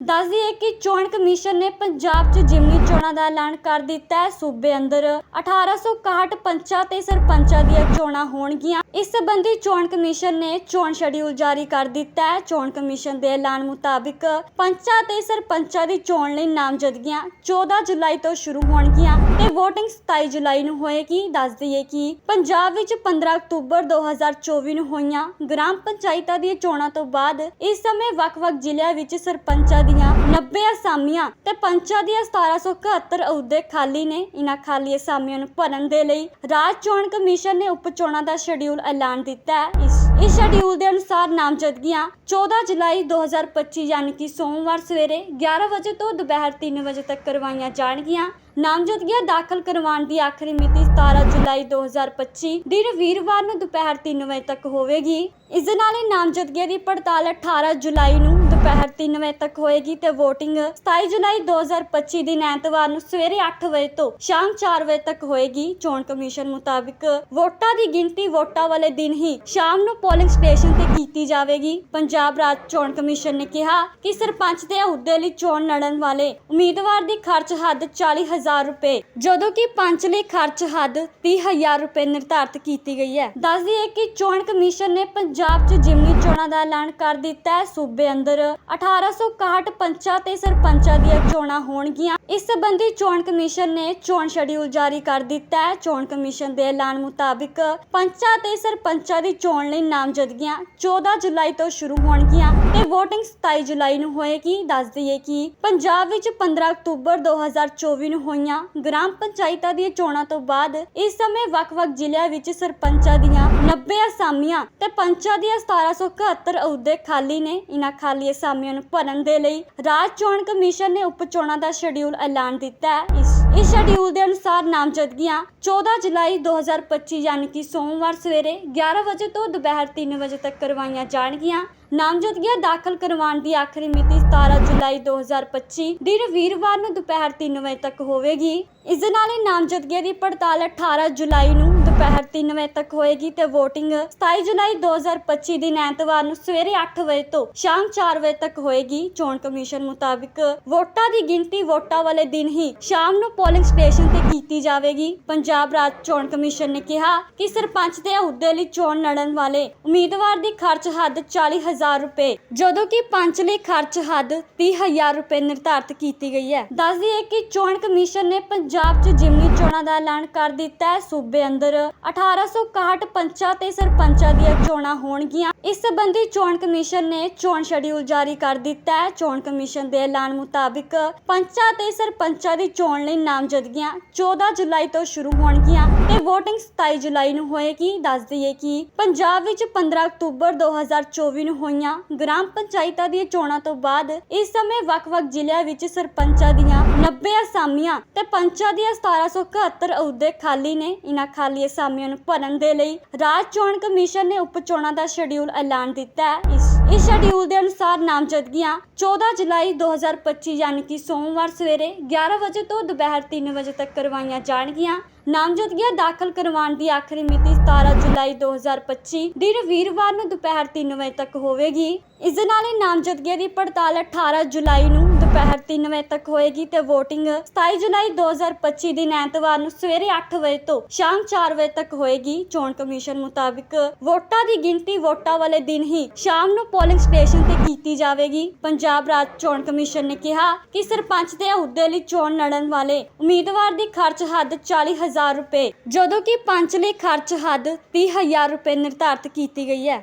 ਦੱਸ ਦਈਏ ਕਿ ਚੋਣ ਕਮਿਸ਼ਨ ਨੇ ਪੰਜਾਬ 'ਚ ਜਿਮਨੀ ਚੋਣਾਂ ਦਾ ਐਲਾਨ ਕਰ ਦਿੱਤਾ ਹੈ। ਸੂਬੇ ਅੰਦਰ 1861 ਪੰਚਾਂ ਤੇ ਸਰਪੰਚਾਂ ਦੀਆਂ ਚੋਣਾਂ ਹੋਣਗੀਆਂ। ਇਸ ਸੰਬੰਧੀ ਚੋਣ ਕਮਿਸ਼ਨ ਨੇ ਚੋਣ ਸ਼ੈਡਿਊਲ ਜਾਰੀ ਕਰ ਦਿੱਤਾ ਹੈ। ਚੋਣ ਕਮਿਸ਼ਨ ਦੇ ਐਲਾਨ ਮੁਤਾਬਿਕ ਪੰਚਾਂ ਤੇ ਸਰਪੰਚਾਂ ਦੀ ਚੋਣ ਲਈ ਨਾਮਜ਼ਦਗੀਆਂ 14 ਜੁਲਾਈ ਤੋਂ ਸ਼ੁਰੂ ਹੋਣਗੀਆਂ ਤੇ VOTING 27 ਜੁਲਾਈ ਨੂੰ ਹੋਏਗੀ। ਦੱਸ ਦਈਏ ਕਿ ਪੰਜਾਬ ਵਿੱਚ 15 ਅਕਤੂਬਰ 2024 ਨੂੰ ਹੋਈਆਂ ਗ੍ਰਾਮ ਪੰਚਾਇਤਾਂ ਦੀਆਂ ਚੋਣਾਂ ਤੋਂ ਬਾਅਦ ਇਸ ਸਮੇਂ ਵੱਖ-ਵੱਖ ਜ਼ਿਲ੍ਹਿਆਂ ਵਿੱਚ ਸਰਪੰਚਾਂ ਦੀਆਂ 90 ਅਸਾਮੀਆਂ ਤੇ ਪੰਚਾਂ ਦੀਆਂ 1771 ਅਹੁਦੇ ਖਾਲੀ ਨੇ। ਇਹਨਾਂ ਖਾਲੀ ਅਸਾਮੀਆਂ ਨੂੰ ਭਰਨ ਦੇ ਲਈ ਰਾਜ ਚੋਣ ਕਮਿਸ਼ਨ ਨੇ ਉਪ ਚੋਣਾਂ ਦਾ ਸ਼ਡਿਊਲ ਐਲਾਨ ਦਿੱਤਾ ਹੈ। ਇਸ ਇਸ ਸ਼ੈਡਿਊਲ ਦੇ ਅਨੁਸਾਰ ਨਾਮਜ਼ਦਗੀਆਂ 14 ਜੁਲਾਈ 2025 ਯਾਨੀ ਕਿ ਸੋਮਵਾਰ ਸਵੇਰੇ 11 ਵਜੇ ਤੋਂ ਦੁਪਹਿਰ 3 ਵਜੇ ਤੱਕ ਕਰਵਾਈਆਂ ਜਾਣਗੀਆਂ। ਨਾਮਜ਼ਦਗੀਆਂ ਦਾਖਲ ਕਰਵਾਉਣ ਦੀ ਆਖਰੀ ਮਿਤੀ 17 ਜੁਲਾਈ 2025 ਦਿਨ ਵੀਰਵਾਰ ਨੂੰ ਦੁਪਹਿਰ 3 ਵਜੇ ਤੱਕ ਹੋਵੇਗੀ। ਇਸ ਦੇ ਨਾਲ ਹੀ ਨਾਮਜ਼ਦਗੀਆਂ ਦੀ ਪੜਤਾਲ 18 ਜੁਲਾਈ ਨੂੰ ਦੁਪਹਿਰ 3 ਵਜੇ ਤੱਕ ਹੋਏਗੀ ਤੇ VOTING 27 ਜੁਲਾਈ 2025 ਦਿਨ ਐਤਵਾਰ ਨੂੰ ਸਵੇਰੇ 8 ਵਜੇ ਤੋਂ ਸ਼ਾਮ 4 ਵਜੇ ਤੱਕ ਹੋਏਗੀ। ਚੋਣ ਕਮਿਸ਼ਨ ਮੁਤਾਬਿਕ ਵੋਟਾਂ ਦੀ ਗਿਣਤੀ ਵੋਟਾਂ ਵਾਲੇ ਦਿਨ ਹੀ ਸ਼ਾਮ ਨੂੰ ਪੋਲਿੰਗ ਸਟੇਸ਼ਨ ਤੇ ਕੀਤੀ ਜਾਵੇਗੀ। ਪੰਜਾਬ ਰਾਜ ਚੋਣ ਕਮਿਸ਼ਨ ਨੇ ਕਿਹਾ ਕਿ ਸਰਪੰਚ ਦੇ ਅਹੁਦੇ ਲਈ ਚੋਣ ਲੜਨ ਵਾਲੇ ਉਮੀਦਵਾਰ ਦੀ ਖਰਚ ਹੱਦ 40000 ਰੁਪਏ, ਜਦੋਂ ਕਿ ਪੰਚ ਲਈ ਖਰਚ ਹੱਦ 30000 ਰੁਪਏ ਨਿਰਧਾਰਤ ਕੀਤੀ ਗਈ ਹੈ। ਦੱਸ ਦਈਏ ਕਿ ਚੋਣ ਕਮਿਸ਼ਨ ਨੇ ਪੰਜਾਬ 'ਚ ਜਿਮਨੀ ਚੋਣਾਂ ਦਾ ਐਲਾਨ ਕਰ ਦਿੱਤਾ ਹੈ। ਸੂਬੇ ਅੰਦਰ 1861 ਪੰਚਾਂ ਤੇ ਸਰਪੰਚਾਂ ਦੀਆਂ ਚੋਣਾਂ ਹੋਣਗੀਆਂ। ਇਸ ਸਬੰਧੀ ਚੋਣ ਕਮਿਸ਼ਨ ਨੇ ਚੋਣ ਸ਼ੈਡਿਊਲ ਜਾਰੀ ਕਰ ਦਿੱਤਾ ਹੈ। ਚੋਣ ਕਮਿਸ਼ਨ ਦੇ ਐਲਾਨ ਮੁਤਾਬਿਕ ਪੰਚਾਂ ਤੇ ਸਰਪੰਚਾਂ ਦੀ ਚੋਣ ਲਈ ਨਾਮਜ਼ਦਗੀਆਂ 14 ਜੁਲਾਈ ਤੋਂ ਸ਼ੁਰੂ ਹੋਣਗੀਆਂ ਤੇ VOTING 27 ਜੁਲਾਈ ਨੂੰ ਹੋਏਗੀ। ਦੱਸ ਦਈਏ ਕਿ ਪੰਜਾਬ ਵਿੱਚ 15 ਅਕਤੂਬਰ 2024 ਨੂੰ ਹੋਈਆਂ ਗ੍ਰਾਮ ਪੰਚਾਇਤਾਂ ਦੀਆਂ ਚੋਣਾਂ ਤੋਂ ਬਾਅਦ ਇਸ ਸਮੇਂ ਵੱਖ-ਵੱਖ ਜ਼ਿਲ੍ਹਿਆਂ ਵਿੱਚ ਸਰਪੰਚਾਂ ਦੀਆਂ 90 ਅਸਾਮੀਆਂ ਤੇ ਪੰਚਾਂ ਦੀਆਂ 1771 ਅਹੁਦੇ ਖਾਲੀ ਨੇ। ਇਹਨਾਂ ਖਾਲੀ ਅਸਾਮੀਆਂ ਨੂੰ ਭਰਨ ਦੇ ਲਈ ਰਾਜ ਚੋਣ ਕਮਿਸ਼ਨ ਨੇ ਉਪ ਚੋਣਾਂ ਦਾ ਸ਼ੈਡਿਊਲ ਐਲਾਨ ਦਿੱਤਾ ਹੈ। ਇਸ ਇਸ ਸ਼ੈਡਿਊਲ ਦੇ ਅਨੁਸਾਰ ਨਾਮਜ਼ਦਗੀਆਂ 14 ਜੁਲਾਈ 2025 ਯਾਨੀ ਕਿ ਸੋਮਵਾਰ ਸਵੇਰੇ 11 ਵਜੇ ਤੋਂ ਦੁਪਹਿਰ 3 ਵਜੇ ਤੱਕ ਕਰਵਾਈਆਂ ਜਾਣਗੀਆਂ। ਨਾਮਜ਼ਦਗੀਆਂ ਦਾਖਲ ਕਰਵਾਉਣ ਦੀ ਆਖਰੀ ਮਿਤੀ 17 ਜੁਲਾਈ 2025 ਦਿਨ ਵੀਰਵਾਰ ਨੂੰ ਦੁਪਹਿਰ 3 ਵਜੇ ਤੱਕ ਹੋਵੇਗੀ। ਇਸ ਦੇ ਨਾਲ ਹੀ ਨਾਮਜ਼ਦਗੀਆਂ ਦੀ ਪੜਤਾਲ 18 ਜੁਲਾਈ ਨੂੰ ਦੁਪਹਿਰ 3 ਵਜੇ ਤੱਕ ਹੋਏਗੀ ਤੇ VOTING 27 ਜੁਲਾਈ 2025 ਦਿਨ ਐਤਵਾਰ ਨੂੰ ਸਵੇਰੇ 8 ਵਜੇ ਤੋਂ ਸ਼ਾਮ 4 ਵਜੇ ਤੱਕ ਹੋਏਗੀ। ਚੋਣ ਕਮਿਸ਼ਨ ਮੁਤਾਬਿਕ ਵੋਟਾਂ ਦੀ ਗਿਣਤੀ ਵੋਟਾਂ ਵਾਲੇ ਦਿਨ ਹੀ ਸ਼ਾਮ ਨੂੰ ਪੋਲਿੰਗ ਸਟੇਸ਼ਨ ਤੇ ਕੀਤੀ ਜਾਵੇਗੀ। ਪੰਜਾਬ ਰਾਜ ਚੋਣ ਕਮਿਸ਼ਨ ਨੇ ਕਿਹਾ ਕਿ ਸਰਪੰਚ ਦੇ ਅਹੁਦੇ ਲਈ ਚੋਣ ਲੜਨ ਵਾਲੇ ਉਮੀਦਵਾਰ ਦੀ ਖਰਚ ਹੱਦ 40000 ਰੁਪਏ, ਜਦੋਂ ਕਿ ਪੰਚ ਲਈ ਖਰਚ ਹੱਦ 30000 ਰੁਪਏ ਨਿਰਧਾਰਤ ਕੀਤੀ ਗਈ ਹੈ। ਦੱਸ ਦਈਏ ਕਿ ਚੋਣ ਕਮਿਸ਼ਨ ਨੇ ਪੰਜਾਬ 'ਚ ਜਿਮਨੀ ਚੋਣਾਂ ਦਾ ਐਲਾਨ ਕਰ ਦਿੱਤਾ ਹੈ। ਸੂਬੇ ਅੰਦਰ 1861 ਪੰਚਾਂ ਤੇ ਸਰਪੰਚਾਂ ਦੀਆਂ ਚੋਣਾਂ ਹੋਣਗੀਆਂ। ਇਸ ਸੰਬੰਧੀ ਚੋਣ ਕਮਿਸ਼ਨ ਨੇ ਚੋਣ ਸ਼ੈਡਿਊਲ ਜਾਰੀ ਕਰ ਦਿੱਤਾ ਹੈ। ਚੋਣ ਕਮਿਸ਼ਨ ਦੇ ਐਲਾਨ ਮੁਤਾਬਿਕ ਪੰਚਾਂ ਤੇ ਸਰਪੰਚਾਂ ਦੀ ਚੋਣ ਲਈ ਨਾਮਜ਼ਦਗੀਆਂ 14 ਜੁਲਾਈ ਤੋਂ ਸ਼ੁਰੂ ਹੋਣਗੀਆਂ। ਤੇ VOTING 27 ਜੁਲਾਈ ਨੂੰ ਹੋਏਗੀ। ਦੱਸ ਦਈਏ ਕਿ ਪੰਜਾਬ ਵਿੱਚ 15 ਅਕਤੂਬਰ 2024 ਨੂੰ ਹੋਈਆਂ ਗ੍ਰਾਮ ਪੰਚਾਇਤਾਂ ਦੀਆਂ ਚੋਣਾਂ ਤੋਂ ਬਾਅਦ ਇਸ ਸਮੇਂ ਵੱਖ-ਵੱਖ ਜ਼ਿਲ੍ਹਿਆਂ ਵਿੱਚ ਸਰਪੰਚਾਂ ਦੀਆਂ 90 ਅਸਾਮੀਆਂ ਤੇ ਪੰਚਾਂ ਦੀਆਂ 1771 ਅਹੁਦੇ ਖਾਲੀ ਨੇ। ਇਹਨਾਂ ਖਾਲੀ ਅਸਾਮੀਆਂ ਨੂੰ ਭਰਨ ਦੇ ਲਈ ਰਾਜ ਚੋਣ ਕਮਿਸ਼ਨ ਨੇ ਉਪ ਚੋਣਾਂ ਦਾ ਸ਼ਡਿਊਲ ਐਲਾਨ ਦਿੱਤਾ ਹੈ। ਇਸ ਇਸ ਸ਼ੈਡਿਊਲ ਦੇ ਅਨੁਸਾਰ ਨਾਮਜ਼ਦਗੀਆਂ 14 ਜੁਲਾਈ 2025 ਯਾਨੀ ਕਿ ਸੋਮਵਾਰ ਸਵੇਰੇ 11 ਵਜੇ ਤੋਂ ਦੁਪਹਿਰ 3 ਵਜੇ ਤੱਕ ਕਰਵਾਈਆਂ ਜਾਣਗੀਆਂ। ਨਾਮਜ਼ਦਗੀਆਂ ਦਾਖਲ ਕਰਵਾਉਣ ਦੀ ਆਖਰੀ ਮਿਤੀ 17 ਜੁਲਾਈ 2025 ਦਿਨ ਵੀਰਵਾਰ ਨੂੰ ਦੁਪਹਿਰ 3 ਵਜੇ ਤੱਕ ਹੋਵੇਗੀ। ਇਸ ਦੇ ਨਾਲ ਹੀ ਨਾਮਜ਼ਦਗੀਆਂ ਦੀ ਪੜਤਾਲ 18 ਜੁਲਾਈ ਨੂੰ ਦੁਪਹਿਰ 3 ਵਜੇ ਤੱਕ ਹੋਏਗੀ ਤੇ VOTING 27 ਜੁਲਾਈ 2025 ਦਿਨ ਐਤਵਾਰ ਨੂੰ ਸਵੇਰੇ 8 ਵਜੇ ਤੋਂ ਸ਼ਾਮ 4 ਵਜੇ ਤੱਕ ਹੋਏਗੀ। ਚੋਣ ਕਮਿਸ਼ਨ ਮੁਤਾਬਿਕ ਵੋਟਾਂ ਦੀ ਗਿਣਤੀ ਵੋਟਾਂ ਵਾਲੇ ਦਿਨ ਹੀ ਸ਼ਾਮ ਨੂੰ ਪੋਲਿੰਗ ਸਟੇਸ਼ਨ ਤੇ ਕੀਤੀ ਜਾਵੇਗੀ। ਪੰਜਾਬ ਰਾਜ ਚੋਣ ਕਮਿਸ਼ਨ ਨੇ ਕਿਹਾ ਕਿ ਸਰਪੰਚ ਦੇ ਅਹੁਦੇ ਲਈ ਚੋਣ ਲੜਨ ਵਾਲੇ ਉਮੀਦਵਾਰ ਦੀ ਖਰਚ ਹੱਦ 40000 ਹਜ਼ਾਰ ਰੁਪਏ, ਜਦੋਂ ਕਿ ਪੰਚ ਲਈ ਖਰਚ ਹੱਦ ਤੀਹ ਹਜ਼ਾਰ ਰੁਪਏ ਨਿਰਧਾਰਤ ਕੀਤੀ ਗਈ ਹੈ।